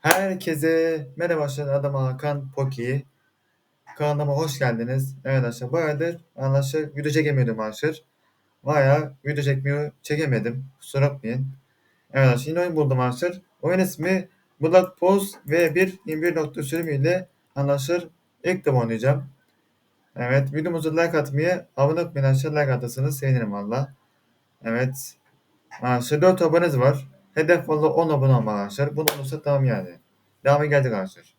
Herkese merhaba arkadaşlar. Adım Hakan Poki. Kanalıma hoş geldiniz. Evet arkadaşlar bayağıdır arkadaşlar video çekemiyordum arkadaşlar. Bayağı video çekmiyor, çekemedim. Kusura bakmayın. Evet arkadaşlar yine oyun buldum arkadaşlar. Oyun ismi Blood Post V1 21. sürümüyle arkadaşlar ilk defa oynayacağım. Evet videomuzu like atmayı, abone olmayı arkadaşlar like atarsanız sevinirim valla. Evet. Arkadaşlar 4 aboneniz var. Hedef valla 10 abone olmak arkadaşlar. Bunu olursa tamam yani. Devamı geldik arkadaşlar.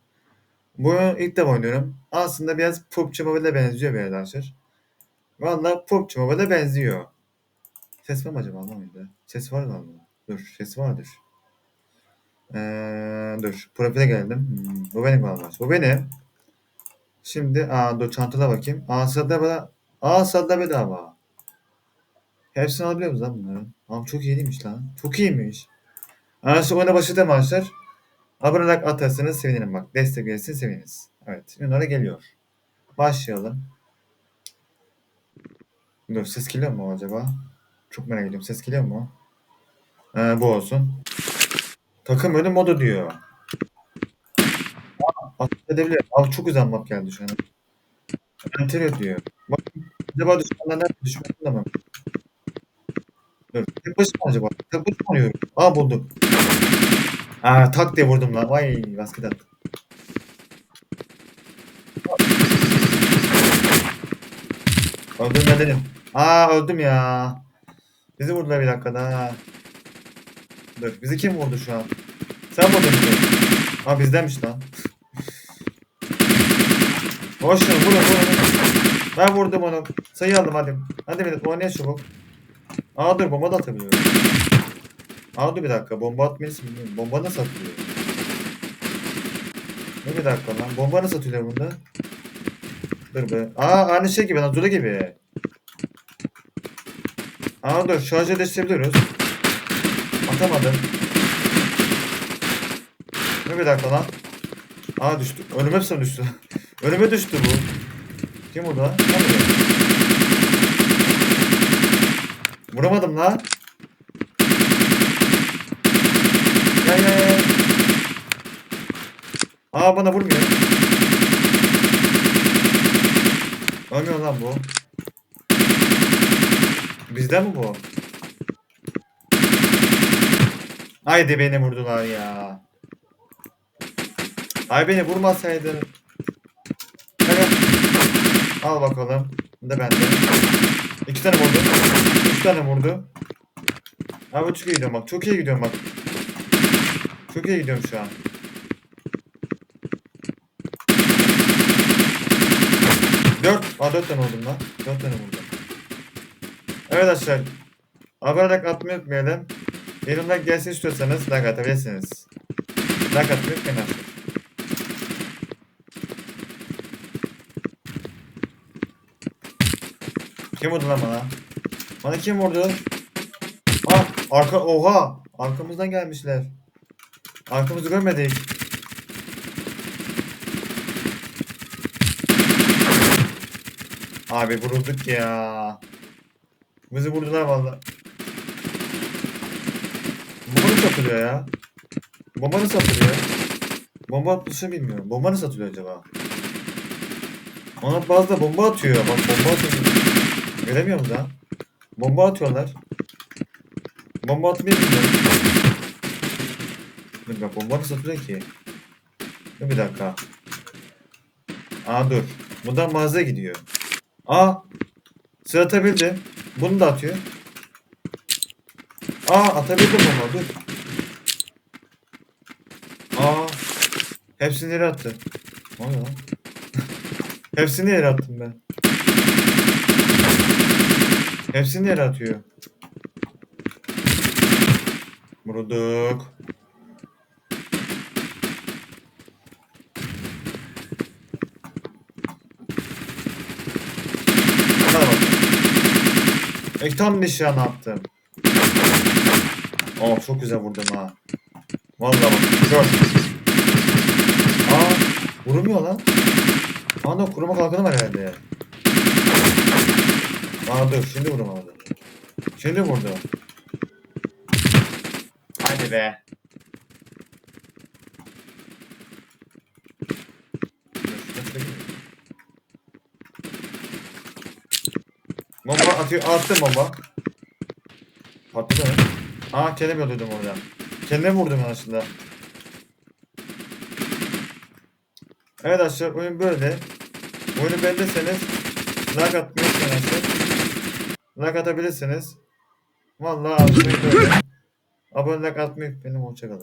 Bu ilk defa oynuyorum. Aslında biraz PUBG Mobile'e benziyor biraz arkadaşlar. Valla PUBG Mobile'e benziyor. Ses var mı acaba anlamadım. Ses var galiba. Dur ses vardır. Ee, dur profile geldim. Hmm, bu benim galiba. Bu benim. Şimdi aa dur çantada bakayım. Aa sırada bedava. Aa sırada bedava. Hepsini alabiliyor muyuz lan bunların? Abi çok iyi değilmiş lan. Çok iyiymiş. Arkadaşlar oyuna başladım arkadaşlar. Abone olarak atarsanız sevinirim bak. Destek verirsin seviniriz. Evet. Yunara geliyor. Başlayalım. Dur ses geliyor mu acaba? Çok merak ediyorum. Ses geliyor mu? Ee, bu olsun. Takım önü modu diyor. Aa, edebiliyor. Abi çok güzel map geldi şu an. Enter diyor. Bak acaba düşmanlar nerede? Düşmanlar da mı? Dur. Tek başıma acaba? Tek başıma arıyorum. Aa buldum. Aa tak diye vurdum lan. Vay basket attım. Öldüm ben dedim. Aa öldüm ya. Bizi vurdular bir dakikada. Dur bizi kim vurdu şu an? Sen vurdun bizi. Aa bizdenmiş lan. Boş ver vurun vurun. Ben vurdum onu. Sayı aldım hadi. Hadi millet oynayın çabuk. Aa dur bomba da atabiliyorum. Aa dur bir dakika bomba atmayız. Bomba nasıl atılıyor? Dur bir dakika lan. Bomba nasıl atılıyor bunda? Dur be. Aa aynı şey gibi lan. Zula gibi. Aa dur şarjı değiştirebiliyoruz. Atamadım. Dur bir dakika lan. Aa düştü. Önüme mi düştü? Önüme düştü bu. Kim vurdu lan? Kim? Vuramadım la. Ya ya ya. Aa bana vurmuyor. Ölmüyor lan bu. Bizde mi bu? Haydi beni vurdular ya. Ay beni vurmasaydın. Evet. Al bakalım. Bu da bende. İki tane vurdum. 3 tane vurdu. Abi çok iyi gidiyorum bak. Çok iyi gidiyorum bak. Çok iyi gidiyorum şu an. Dört. Aa dört tane oldum lan. Dört tane vurdum. Evet arkadaşlar. Abone atmayı unutmayalım. Yorumlar gelsin istiyorsanız like atabilirsiniz. Like atmayı unutmayın arkadaşlar. Kim vurdu lan bana? Bana kim vurdu? Ah arka oha arkamızdan gelmişler. Arkamızı görmedik. Abi vurulduk ya. Bizi vurdular valla. Bomba nasıl atılıyor ya? Bomba nasıl atılıyor? Bomba atmışı bilmiyorum. Bomba nasıl atılıyor acaba? Ona bazı da bomba atıyor. Bak bomba atıyor. Göremiyor musun lan? Bomba atıyorlar. Bomba atmayı bilmiyorum. Dur bak bomba nasıl atılıyor ki? Dur bir dakika. Aa dur. Bundan mağaza gidiyor. Aa. Sıra atabildi. Bunu da atıyor. Aa atabildim bomba dur. Aa. Hepsini yere attı. Ne oluyor lan? Hepsini yere attım ben. Hepsini yere atıyor. Vurduk. Bak. E, tam nişan attım. Oh çok güzel vurdum ha. Vallahi bak. Şort. Aa vurmuyor lan. Aa kuruma kalkanı var herhalde. Aa dur şimdi vuramadı. Şimdi vurdu. Hadi be. Bomba atıyor. Attım bomba. Patladı mı? Aa kendimi öldürdüm orada. Kendimi vurdum aslında. Evet arkadaşlar oyun böyle. Oyunu beğendiyseniz like atmayı unutmayın. Like atabilirsiniz. Vallahi oyun böyle. Abonelik atmayı unutmayın. Hoşçakalın.